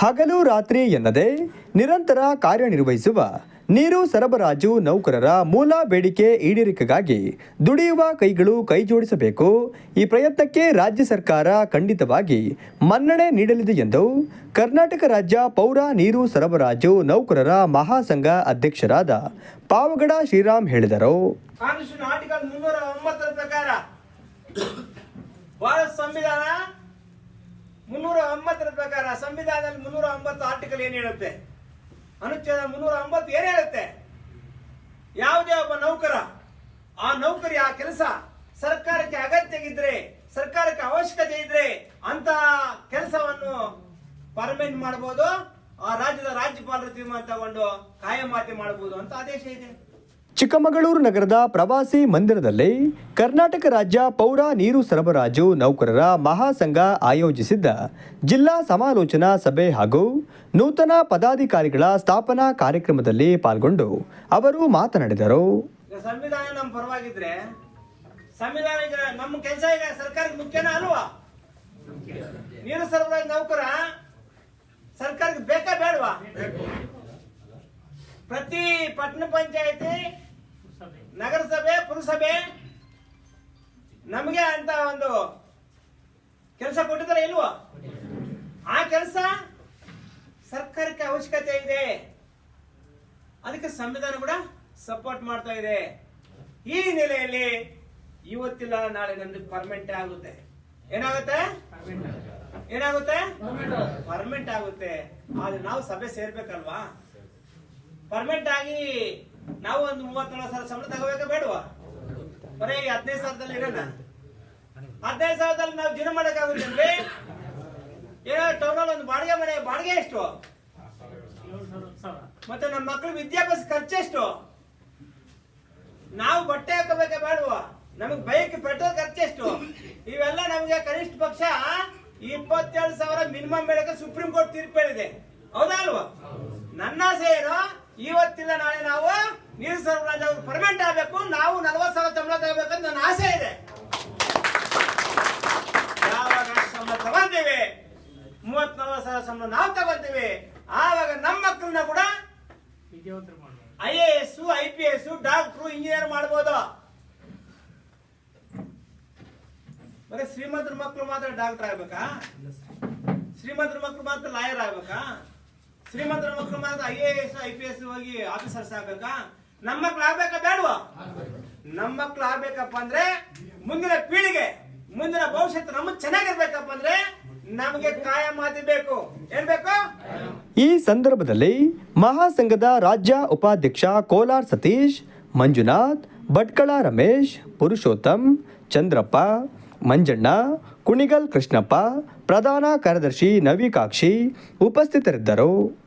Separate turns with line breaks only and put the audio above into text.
ಹಗಲು ರಾತ್ರಿ ಎನ್ನದೆ ನಿರಂತರ ಕಾರ್ಯನಿರ್ವಹಿಸುವ ನೀರು ಸರಬರಾಜು ನೌಕರರ ಮೂಲ ಬೇಡಿಕೆ ಈಡೇರಿಕೆಗಾಗಿ ದುಡಿಯುವ ಕೈಗಳು ಕೈಜೋಡಿಸಬೇಕು. ಈ ಪ್ರಯತ್ನಕ್ಕೆ ರಾಜ್ಯ ಸರ್ಕಾರ ಖಂಡಿತವಾಗಿ ಮನ್ನಣೆ ನೀಡಲಿದೆ ಎಂದು ಕರ್ನಾಟಕ ರಾಜ್ಯ ಪೌರ ನೀರು ಸರಬರಾಜು ನೌಕರರ ಮಹಾಸಂಘ ಅಧ್ಯಕ್ಷರಾದ ಪಾವಗಡ ಶ್ರೀರಾಮ್ ಹೇಳಿದರು.
ಸಂವಿಧಾನ ಸಂವಿಧಾನದಲ್ಲಿ ಮುನ್ನೂರ ಒಂಬತ್ತು ಆರ್ಟಿಕಲ್ ಏನ್ ಹೇಳುತ್ತೆ? ಅನುಚ್ಛೇದ ಮುನ್ನೂರ ಒಂಬತ್ತು ಏನ್ ಹೇಳುತ್ತೆ? ಯಾವುದೇ ಒಬ್ಬ ನೌಕರ, ಆ ನೌಕರಿ, ಆ ಕೆಲಸ ಸರ್ಕಾರಕ್ಕೆ ಅಗತ್ಯ ಇದ್ರೆ, ಸರ್ಕಾರಕ್ಕೆ ಅವಶ್ಯಕತೆ ಇದ್ರೆ ಅಂತ ಕೆಲಸವನ್ನು ಪರ್ಮನೆಂಟ್ ಮಾಡಬಹುದು ಆ ರಾಜ್ಯದ ರಾಜ್ಯಪಾಲರ ತೀರ್ಮಾನ ತಗೊಂಡು ಕಾಯಮಾತಿ ಮಾಡಬಹುದು ಅಂತ ಆದೇಶ ಇದೆ.
ಚಿಕ್ಕಮಗಳೂರು ನಗರದ ಪ್ರವಾಸಿ ಮಂದಿರದಲ್ಲಿ ಕರ್ನಾಟಕ ರಾಜ್ಯ ಪೌರ ನೀರು ಸರಬರಾಜು ನೌಕರರ ಮಹಾಸಂಘ ಆಯೋಜಿಸಿದ್ದ ಜಿಲ್ಲಾ ಸಮಾಲೋಚನಾ ಸಭೆ ಹಾಗೂ ನೂತನ ಪದಾಧಿಕಾರಿಗಳ ಸ್ಥಾಪನಾ ಕಾರ್ಯಕ್ರಮದಲ್ಲಿ ಪಾಲ್ಗೊಂಡು ಅವರು ಮಾತನಾಡಿದರು.
ಸಂವಿಧಾನ ನಮ್ಮ ಪರವಾಗಿದ್ರೆ ಸಂವಿಧಾನ ನಮ್ಮ ಕೆಲಸ ಈಗ ಸರ್ಕಾರಕ್ಕೆ ಮುಖ್ಯನಾ ಅಲ್ವಾ? ನೀರು ಸರಬರಾಜು ನೌಕರ ಸರ್ಕಾರಕ್ಕೆ ಬೇಕಾ ಬೇಡವಾ? ಪ್ರತಿ ಪಟ್ಟಣ ಪಂಚಾಯತಿ ನಗರಸಭೆ ಪುರಸಭೆ ನಮಗೆ ಅಂತ ಒಂದು ಕೆಲಸ ಕೊಟ್ಟಿದ್ದಾರೆ ಇಲ್ವೋ? ಆ ಕೆಲಸ ಸರ್ಕಾರಕ್ಕೆ ಅವಶ್ಯಕತೆ ಇದೆ. ಅದಕ್ಕೆ ಸಂವಿಧಾನ ಕೂಡ ಸಪೋರ್ಟ್ ಮಾಡ್ತಾ ಇದೆ. ಈ ನೆಲೆಯಲ್ಲಿ ಇವತ್ತಿಲ್ಲ ನಾಳೆ ನಮ್ದು ಪರ್ಮನೆಂಟ್ ಆಗುತ್ತೆ. ಏನಾಗುತ್ತೆ? ಏನಾಗುತ್ತೆ? ಪರ್ಮನೆಂಟ್ ಆಗುತ್ತೆ. ಆದ್ರೆ ನಾವು ಸಭೆ ಸೇರ್ಬೇಕಲ್ವಾ? ಪರ್ಮನೆಂಟ್ ಆಗಿ ನಾವು ಒಂದು ಮೂವತ್ತೇಳು ಸಾವಿರ ಸಂಬಳ ತಗೋಬೇಕಾ ಬೇಡವಾ? ಬರೀ ಹದಿನೈದು ಸಾವಿರದಲ್ಲಿ ಇರೋಣ. ಹದಿನೈದು ಸಾವಿರದಲ್ಲಿ ನಾವು ಜೀವನ ಮಾಡಕ್ಕಾಗುತ್ತೆ ಏನೋ ಟೌನಲ್ಲಿ ಒಂದು ಬಾಡಿಗೆ ಮನೆ, ಬಾಡಿಗೆ ಎಷ್ಟು? ಮತ್ತೆ ನಮ್ಮ ಮಕ್ಕಳು ವಿದ್ಯಾಭ್ಯಾಸ ಖರ್ಚೆಷ್ಟು ನಾವು ಬಟ್ಟೆ ಹಾಕಬೇಕ ಬೇಡವಾ? ನಮಗೆ ಬೈಕ್, ಪೆಟ್ರೋಲ್ ಖರ್ಚೆಷ್ಟು ಇವೆಲ್ಲ ನಮಗೆ ಕನಿಷ್ಠ ಪಕ್ಷ ಇಪ್ಪತ್ತೇಳು ಸಾವಿರ ಮಿನಿಮಮ್ ಬೆಳಗ್ಗೆ ಸುಪ್ರೀಂ ಕೋರ್ಟ್ ತೀರ್ಪು ಹೇಳಿದೆ. ಹೌದಾ ಅಲ್ವಾ? ನನ್ನ ಆಸೆ ಇವತ್ತಿಲ್ಲ ನಾಳೆ ನಾವು ನೀರು ಸರಬರಾಜು ಪರ್ಮನೆಂಟ್ ಆಗಬೇಕು. ನಾವು ನಲವತ್ತು ಸಾವಿರ ಸಂಬಳ ತಗೋಬೇಕಂತ ನನ್ನ ಆಸೆ ಇದೆ. ಯಾವಾಗ ಸಂಬಳ ತಗೊಂತೀವಿ? ಮೂವತ್ ನಲವತ್ತು ಸಾವಿರ ಸಂಬಳ ನಾವು ತಗೊಂತೀವಿ. ಆವಾಗ ನಮ್ಮ ಮಕ್ಕಳನ್ನ ಕೂಡ I A S, I P S, doctor, engineer ಮಾಡ್ಬೋದು. ಬರೀ ಶ್ರೀಮಂತರ ಮಕ್ಕಳು ಮಾತ್ರ ಡಾಕ್ಟರ್ ಆಗ್ಬೇಕಾ? ಶ್ರೀಮಂತರ ಮಕ್ಕಳು ಮಾತ್ರ ಲಾಯರ್ ಆಗ್ಬೇಕಾ? ಶ್ರೀಮಂತರ ಮಕ್ಕಳು ಮಾತ್ರ I A S I P S ಹೋಗಿ ಆಫೀಸರ್ಸ್ ಆಗ್ಬೇಕಾ ನಮ್ಮ ಮಕ್ಳು ಆಗ್ಬೇಕಾ ಬೇಡವಾ ನಮ್ಮ ಮಕ್ಳು ಆಗ್ಬೇಕಪ್ಪ ಅಂದ್ರೆ ಮುಂದಿನ ಪೀಳಿಗೆ, ಮುಂದಿನ ಭವಿಷ್ಯ ನಮ್ಮ ಚೆನ್ನಾಗಿರ್ಬೇಕಪ್ಪ ಅಂದ್ರೆ ನಮಗೆ ಬೇಕು?
ಈ ಸಂದರ್ಭದಲ್ಲಿ ಮಹಾಸಂಘದ ರಾಜ್ಯ ಉಪಾಧ್ಯಕ್ಷ ಕೋಲಾರ್ ಸತೀಶ್, ಮಂಜುನಾಥ್, ಭಟ್ಕಳ ರಮೇಶ್, ಪುರುಷೋತ್ತಮ್, ಚಂದ್ರಪ್ಪ ಮಂಜಣ್ಣ ಕುಣಿಗಲ್ ಕೃಷ್ಣಪ್ಪ ಪ್ರಧಾನ ಕಾರ್ಯದರ್ಶಿ ನವಿಕಾಕ್ಷಿ ಉಪಸ್ಥಿತರಿದ್ದರು.